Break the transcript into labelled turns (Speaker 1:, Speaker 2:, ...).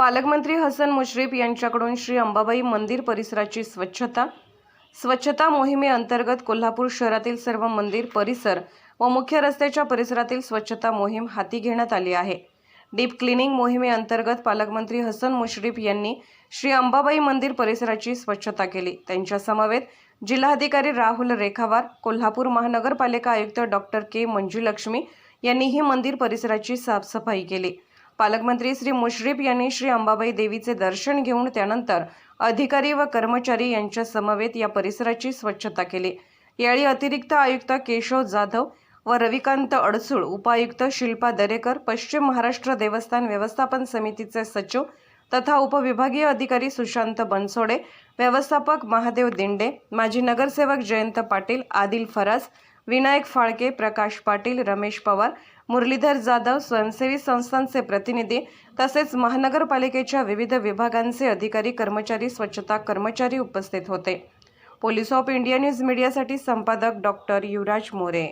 Speaker 1: पालकमंत्री हसन मुश्रीफ यांच्याकडून श्री अंबाबाई मंदिर परिसराची स्वच्छता स्वच्छता मोहिमेअंतर्गत कोल्हापूर शहरातील सर्व मंदिर परिसर व मुख्य रस्त्याच्या परिसरातील स्वच्छता मोहीम हाती घेण्यात आली आहे. डीप क्लिनिंग मोहिमेअंतर्गत पालकमंत्री हसन मुश्रीफ यांनी श्री अंबाबाई मंदिर परिसराची स्वच्छता केली. त्यांच्या समवेत जिल्हाधिकारी राहुल रेखावार कोल्हापूर महानगरपालिका आयुक्त डॉक्टर के मंजुलक्ष्मी यांनीही मंदिर परिसराची साफसफाई केली. पालकमंत्री श्री मुश्रीफ यांनी श्री अंबाबाई देवीचे दर्शन घेऊन त्यानंतर अधिकारी व कर्मचारी यांच्या समवेत या परिसराची स्वच्छता केली. यावेळी अतिरिक्त आयुक्त केशव जाधव व रविकांत अडसूळ उपायुक्त शिल्पा दरेकर पश्चिम महाराष्ट्र देवस्थान व्यवस्थापन समितीचे सचिव तथा उपविभागीय अधिकारी सुशांत बनसोडे व्यवस्थापक महादेव दिंडे माजी नगरसेवक जयंत पाटील आदिल फराज विनायक फाळके प्रकाश पाटील रमेश पवार मुरलीधर जाधव स्वयंसेवी संस्थांचे प्रतिनिधी तसेच महानगरपालिकेच्या विविध विभागांचे अधिकारी कर्मचारी स्वच्छता कर्मचारी उपस्थित होते. पोलीस ऑफ इंडिया न्यूज मीडियासाठी संपादक डॉक्टर युवराज मोरे.